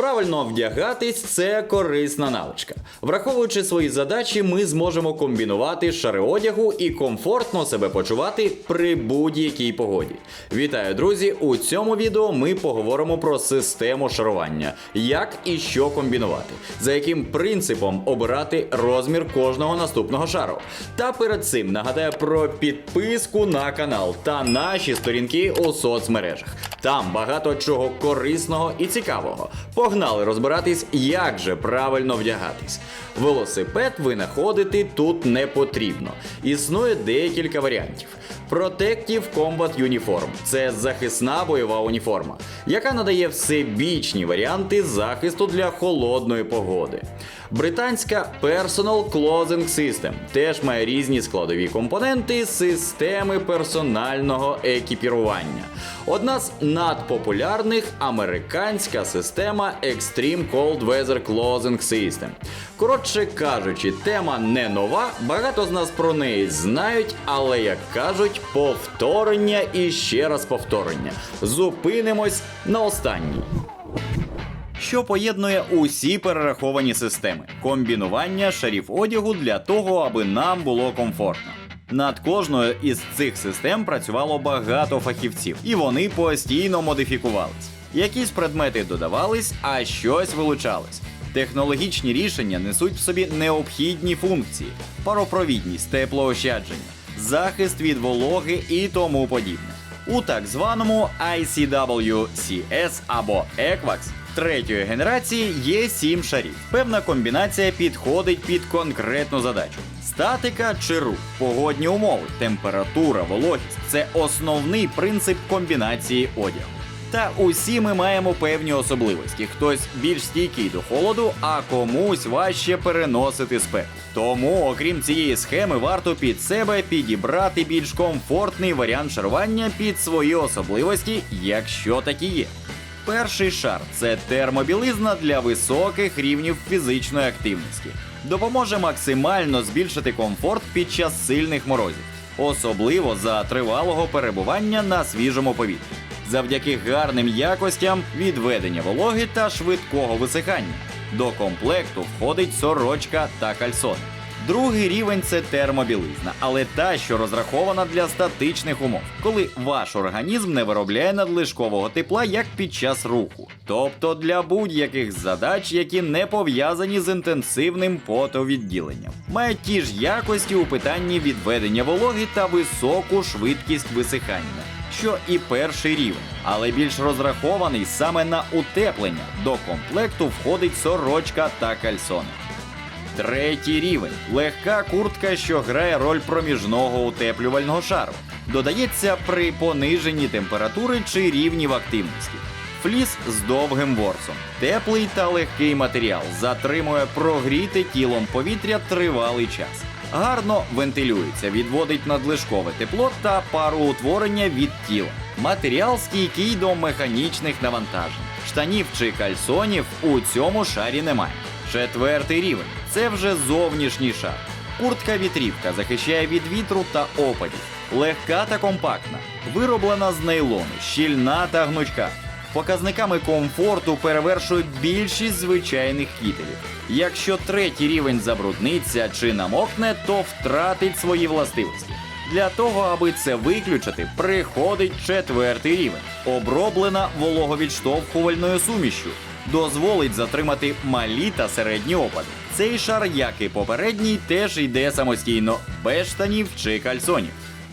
Правильно вдягатись це корисна навичка. Враховуючи свої задачі, ми зможемо комбінувати шари одягу і комфортно себе почувати при будь-якій погоді. Вітаю, друзі! У цьому відео ми поговоримо про систему шарування, як і що комбінувати, за яким принципом обирати розмір кожного наступного шару. Та перед цим нагадаю про підписку на канал та наші сторінки у соцмережах. Там багато чого корисного і цікавого. Погнали розбиратись, як же правильно вдягатись. Велосипед винаходити тут не потрібно. Існує декілька варіантів. Protective Combat Uniform – це захисна бойова уніформа, яка надає всебічні варіанти захисту для холодної погоди. Британська Personal Clothing System теж має різні складові компоненти системи персонального екіпірування. Одна з надпопулярних американська система Extreme Cold Weather Clothing System. Коротше кажучи, тема не нова, багато з нас про неї знають, але як кажуть, повторення і ще раз повторення. Зупинимось на останній що поєднує усі перераховані системи комбінування шарів одягу для того, аби нам було комфортно. Над кожною із цих систем працювало багато фахівців, і вони постійно модифікувались. Якісь предмети додавались, а щось вилучалось. Технологічні рішення несуть в собі необхідні функції: паропровідність, теплоощадження, захист від вологи і тому подібне. У так званому ICWCS або EQUAX третьої генерації є сім шарів. Певна комбінація підходить під конкретну задачу. Статика чи рух, погодні умови, температура, вологість це основний принцип комбінації одягу. Та усі ми маємо певні особливості. Хтось більш стійкий до холоду, а комусь важче переносити спеку. Тому, окрім цієї схеми, варто під себе підібрати більш комфортний варіант шарування під свої особливості, якщо такі є. Перший шар це термобілизна для високих рівнів фізичної активності. Допоможе максимально збільшити комфорт під час сильних морозів, особливо за тривалого перебування на свіжому повітрі, завдяки гарним якостям відведення вологи та швидкого висихання. До комплекту входить сорочка та кальсони. Другий рівень це термобілизна, але та, що розрахована для статичних умов, коли ваш організм не виробляє надлишкового тепла як під час руху, тобто для будь-яких задач, які не пов'язані з інтенсивним потовідділенням, має ті ж якості у питанні відведення вологи та високу швидкість висихання. Що і перший рівень, але більш розрахований саме на утеплення. До комплекту входить сорочка та кальсони. Третій рівень легка куртка, що грає роль проміжного утеплювального шару. Додається при пониженні температури чи рівнів активності. Фліс з довгим ворсом. Теплий та легкий матеріал затримує прогріте тілом повітря тривалий час. Гарно вентилюється, відводить надлишкове тепло та пароутворення від тіла. Матеріал стійкий до механічних навантажень. Штанів чи кальсонів у цьому шарі немає. Четвертий рівень це вже зовнішній шар. Куртка вітрівка захищає від вітру та опадів. Легка та компактна, вироблена з нейлону, щільна та гнучка. Показниками комфорту перевершують більшість звичайних кітелів. Якщо третій рівень забрудниться чи намокне, то втратить свої властивості. Для того, аби це виключити, приходить четвертий рівень, оброблена вологовідштовхувальною сумішю дозволить затримати малі та середні опади. Цей шар, як і попередній, теж йде самостійно, без штанів чи кальсонів.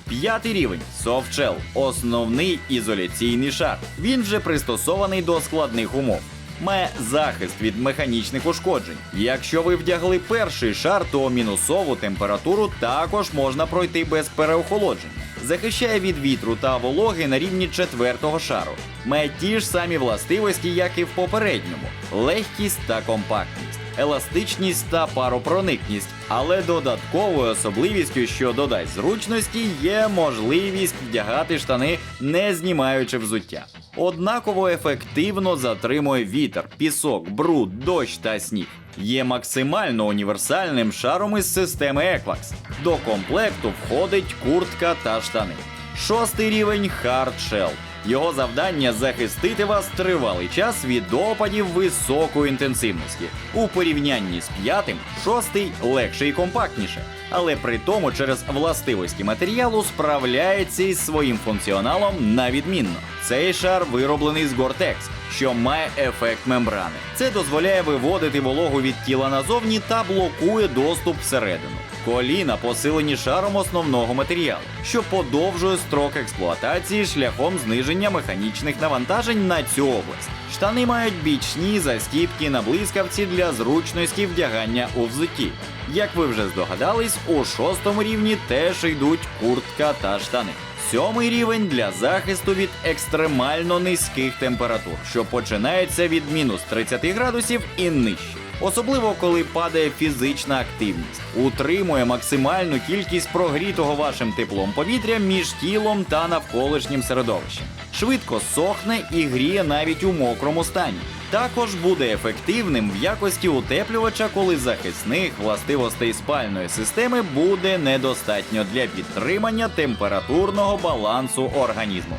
П'ятий рівень софтшел – основний ізоляційний шар. Він вже пристосований до складних умов. Має захист від механічних ушкоджень. Якщо ви вдягли перший шар, то мінусову температуру також можна пройти без переохолодження. Захищає від вітру та вологи на рівні четвертого шару. Має ті ж самі властивості, як і в попередньому: легкість та компактність, еластичність та паропроникність. Але додатковою особливістю, що додасть зручності, є можливість вдягати штани, не знімаючи взуття. Однаково ефективно затримує вітер, пісок, бруд, дощ та сніг. Є максимально універсальним шаром із системи Equax. До комплекту входить куртка та штани. Шостий рівень Hard Shell. Його завдання захистити вас тривалий час від опадів високої інтенсивності. У порівнянні з п'ятим, шостий легше і компактніше. Але при тому через властивості матеріалу справляється із своїм функціоналом на відмінно. Цей шар вироблений з Gore-Tex, що має ефект мембрани. Це дозволяє виводити вологу від тіла назовні та блокує доступ всередину. Коліна посилені шаром основного матеріалу, що подовжує строк експлуатації шляхом зниження механічних навантажень на цю область. Штани мають бічні застіпки на блискавці для зручності вдягання у взутті. Як ви вже здогадались, у шостому рівні теж йдуть куртка та штани. Сьомий рівень для захисту від екстремально низьких температур, що починається від мінус 30 градусів і нижче. Особливо коли падає фізична активність, утримує максимальну кількість прогрітого вашим теплом повітря між тілом та навколишнім середовищем. Швидко сохне і гріє навіть у мокрому стані. Також буде ефективним в якості утеплювача, коли захисних властивостей спальної системи буде недостатньо для підтримання температурного балансу організму.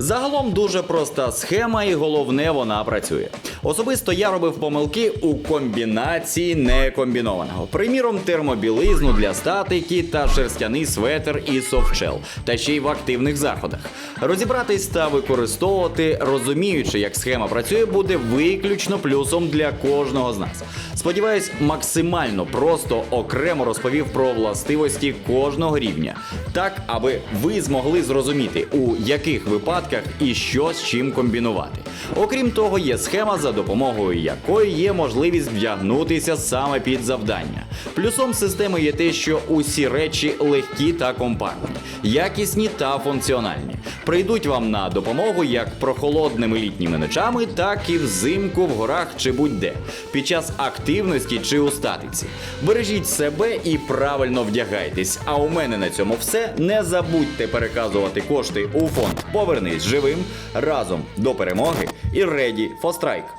Загалом дуже проста схема, і головне, вона працює. Особисто я робив помилки у комбінації некомбінованого. Приміром, термобілизну для статики та шерстяний светр і софтшел, та ще й в активних заходах. Розібратись та використовувати, розуміючи, як схема працює, буде виключно плюсом для кожного з нас. Сподіваюсь, максимально просто окремо розповів про властивості кожного рівня, так аби ви змогли зрозуміти, у яких випадках і що з чим комбінувати. Окрім того, є схема, за допомогою якої є можливість вдягнутися саме під завдання. Плюсом системи є те, що усі речі легкі та компактні, якісні та функціональні. Прийдуть вам на допомогу як прохолодними літніми ночами, так і взимку в горах чи будь-де, під час активності чи у статиці. Бережіть себе і правильно вдягайтесь. А у мене на цьому все. Не забудьте переказувати кошти у фонд Повернись живим разом до перемоги і Ready for Strike.